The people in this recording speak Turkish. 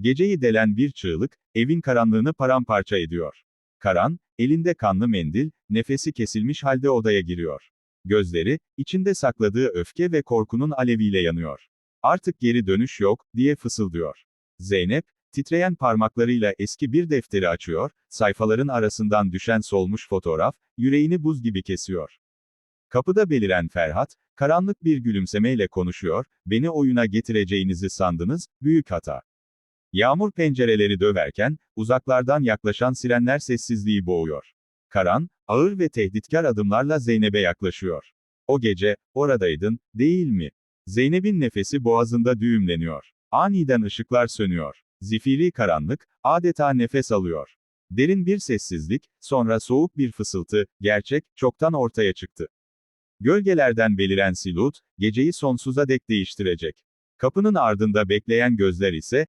Geceyi delen bir çığlık, evin karanlığını paramparça ediyor. Karan, elinde kanlı mendil, nefesi kesilmiş halde odaya giriyor. Gözleri, içinde sakladığı öfke ve korkunun aleviyle yanıyor. Artık geri dönüş yok, diye fısıldıyor. Zeynep, titreyen parmaklarıyla eski bir defteri açıyor, sayfaların arasından düşen solmuş fotoğraf, yüreğini buz gibi kesiyor. Kapıda beliren Ferhat, karanlık bir gülümsemeyle konuşuyor, beni oyuna getireceğinizi sandınız, büyük hata. Yağmur pencereleri döverken, uzaklardan yaklaşan sirenler sessizliği boğuyor. Karan, ağır ve tehditkar adımlarla Zeynep'e yaklaşıyor. O gece, oradaydın, değil mi? Zeynep'in nefesi boğazında düğümleniyor. Aniden ışıklar sönüyor. Zifiri karanlık, adeta nefes alıyor. Derin bir sessizlik, sonra soğuk bir fısıltı, gerçek, çoktan ortaya çıktı. Gölgelerden beliren silut, geceyi sonsuza dek değiştirecek. Kapının ardında bekleyen gözler ise,